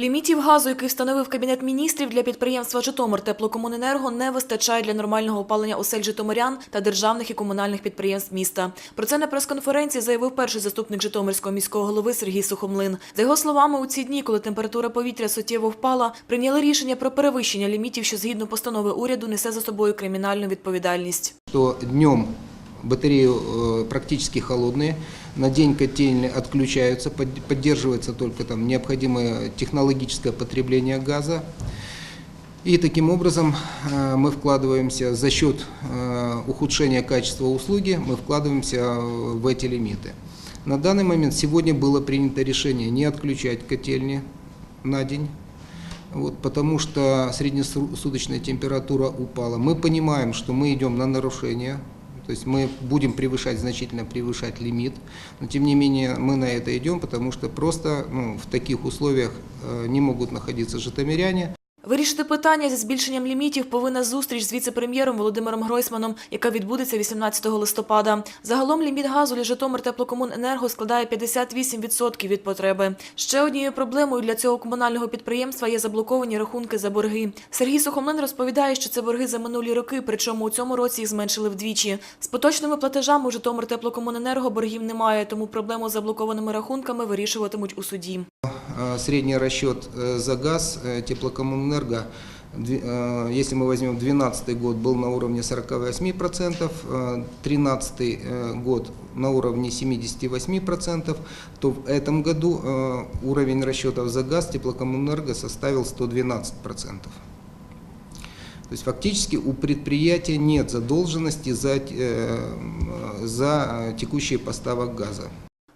Лімітів газу, який встановив Кабінет міністрів для підприємства Житомир Теплокомуненерго, не вистачає для нормального опалення осель житомирян та державних і комунальних підприємств міста. Про це на прес-конференції заявив перший заступник Житомирського міського голови Сергій Сухомлин. За його словами, у ці дні, коли температура повітря суттєво впала, прийняли рішення про перевищення лімітів, що згідно постанови уряду несе за собою кримінальну відповідальність. что днем батареи э, практически холодные, на день котельные отключаются, под- поддерживается только там необходимое технологическое потребление газа. И таким образом э, мы вкладываемся за счет э, ухудшения качества услуги, мы вкладываемся в эти лимиты. На данный момент сегодня было принято решение не отключать котельни на день, вот, потому что среднесуточная температура упала. Мы понимаем, что мы идем на нарушение, то есть мы будем превышать, значительно превышать лимит, но тем не менее мы на это идем, потому что просто ну, в таких условиях э, не могут находиться житомиряне. Вирішити питання зі збільшенням лімітів повинна зустріч з віце-прем'єром Володимиром Гройсманом, яка відбудеться 18 листопада. Загалом ліміт газу для Житомир Теплокомуненерго складає 58% від потреби. Ще однією проблемою для цього комунального підприємства є заблоковані рахунки за борги. Сергій Сухомлин розповідає, що це борги за минулі роки, причому у цьому році їх зменшили вдвічі. З поточними платежами у Житомир Теплокомуненерго боргів немає, тому проблему з заблокованими рахунками вирішуватимуть у суді. Э, Средний расчет э, за газ э, теплокоммунэнерго, если мы возьмем 2012 год, был на уровне 48%, 2013 год на уровне 78%, то в этом году уровень расчетов за газ теплокоммунэнерго составил 112%. То есть фактически у предприятия нет задолженности за, за текущие поставок газа.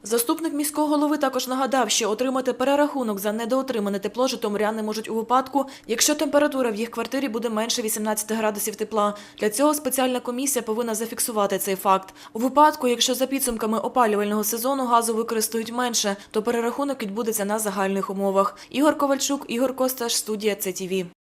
Заступник міського голови також нагадав, що отримати перерахунок за недоотримане тепло житомиряни можуть у випадку, якщо температура в їх квартирі буде менше 18 градусів тепла. Для цього спеціальна комісія повинна зафіксувати цей факт. У випадку, якщо за підсумками опалювального сезону газу використають менше, то перерахунок відбудеться на загальних умовах. Ігор Ковальчук, Ігор Косташ, студія ЦТВ.